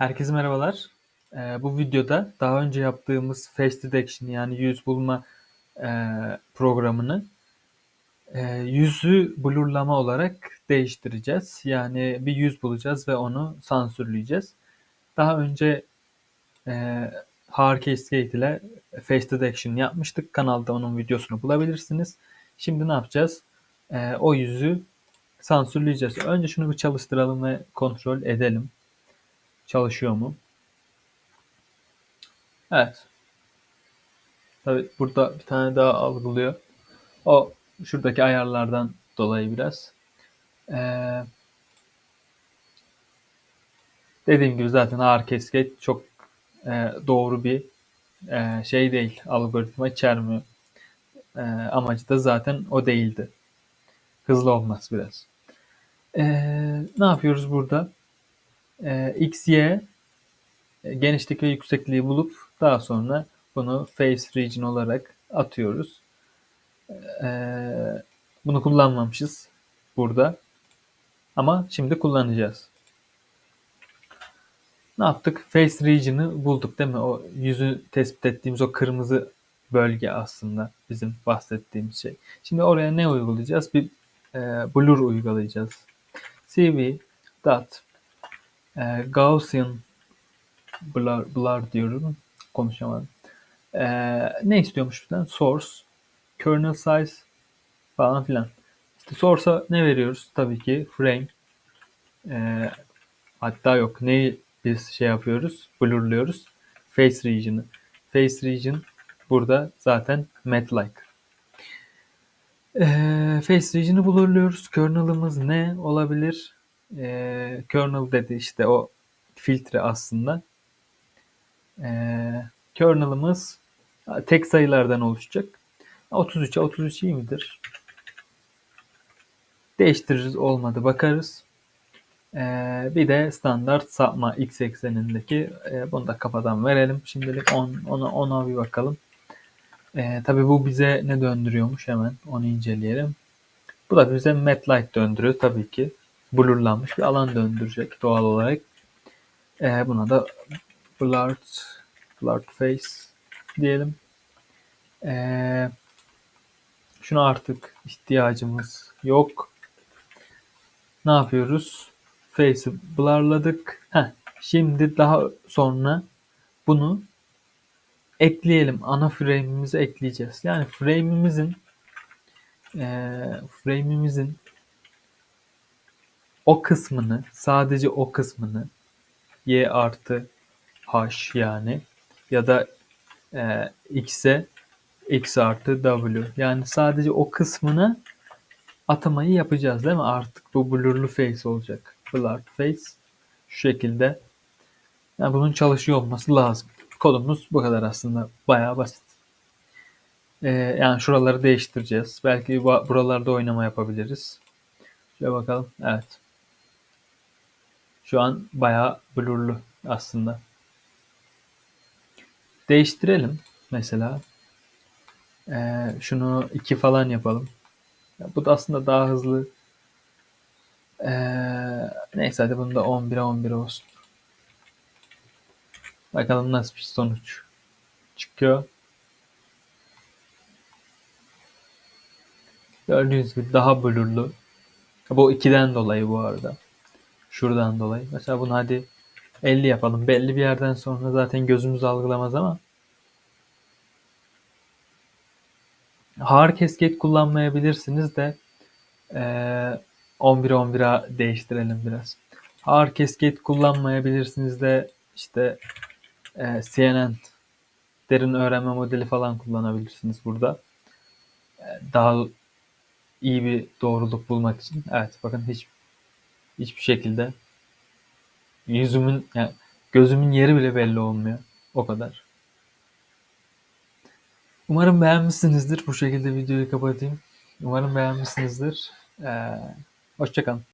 Herkese merhabalar. Ee, bu videoda daha önce yaptığımız Face Detection yani yüz bulma e, programını e, yüzü blurlama olarak değiştireceğiz. Yani bir yüz bulacağız ve onu sansürleyeceğiz. Daha önce e, Hard Cascade ile Face Detection yapmıştık. Kanalda onun videosunu bulabilirsiniz. Şimdi ne yapacağız? E, o yüzü sansürleyeceğiz. Önce şunu bir çalıştıralım ve kontrol edelim. Çalışıyor mu? Evet. Tabi burada bir tane daha algılıyor. O şuradaki ayarlardan dolayı biraz. Ee, dediğim gibi zaten ağır kesket çok e, doğru bir e, şey değil. Algoritma içermiyor. E, amacı da zaten o değildi. Hızlı olmaz biraz. E, ne yapıyoruz burada? E, X, Y e, genişlik ve yüksekliği bulup daha sonra bunu face region olarak atıyoruz. Ee, bunu kullanmamışız burada. Ama şimdi kullanacağız. Ne yaptık? Face region'ı bulduk değil mi? O yüzü tespit ettiğimiz o kırmızı bölge aslında bizim bahsettiğimiz şey. Şimdi oraya ne uygulayacağız? Bir e, blur uygulayacağız. CV dot e, Gaussian blur, blur diyorum. Konuşamadım. Ee, ne istiyormuş bizden? Source, kernel size falan filan. İşte source'a ne veriyoruz? Tabii ki frame. Ee, hatta yok. Neyi biz şey yapıyoruz? Blurluyoruz. Face region'ı. Face region burada zaten matte like. Ee, face region'ı blurluyoruz. Kernel'ımız ne olabilir? Ee, kernel dedi işte o filtre aslında. Ee, kernel'ımız tek sayılardan oluşacak. 33'e 33 iyi midir? Değiştiririz olmadı bakarız. Ee, bir de standart sapma x eksenindeki e, bunu da kafadan verelim. Şimdilik 10, ona, ona bir bakalım. Ee, Tabi bu bize ne döndürüyormuş hemen onu inceleyelim. Bu da bize MATLIGHT döndürüyor tabii ki. Blurlanmış bir alan döndürecek doğal olarak. Ee, buna da blurred, blurred face diyelim. Ee, şuna artık ihtiyacımız yok. Ne yapıyoruz? Face'i blurladık. Heh, şimdi daha sonra bunu ekleyelim. Ana frame'imizi ekleyeceğiz. Yani frame'imizin e, frame'imizin o kısmını sadece o kısmını y artı h yani ya da e, x'e x artı w. Yani sadece o kısmını atamayı yapacağız değil mi? Artık bu blurlu face olacak. Blurred face şu şekilde. Yani bunun çalışıyor olması lazım. Kodumuz bu kadar aslında. Bayağı basit. Ee, yani şuraları değiştireceğiz. Belki buralarda oynama yapabiliriz. Şöyle bakalım. Evet. Şu an bayağı blurlu aslında. Değiştirelim mesela. Ee, şunu 2 falan yapalım. Ya bu da aslında daha hızlı. Ee, neyse hadi bunu da 11'e 11 olsun. Bakalım nasıl bir sonuç çıkıyor. Gördüğünüz gibi daha blurlu. Bu 2'den dolayı bu arada. Şuradan dolayı. Mesela bunu hadi 50 yapalım. Belli bir yerden sonra zaten gözümüz algılamaz ama Hard kesket kullanmayabilirsiniz de e, 11 11'a değiştirelim biraz. Hard kesket kullanmayabilirsiniz de işte e, CNN derin öğrenme modeli falan kullanabilirsiniz burada. E, daha iyi bir doğruluk bulmak için. Evet bakın hiç hiçbir şekilde yüzümün yani gözümün yeri bile belli olmuyor. O kadar. Umarım beğenmişsinizdir. Bu şekilde videoyu kapatayım. Umarım beğenmişsinizdir. Ee, hoşçakalın.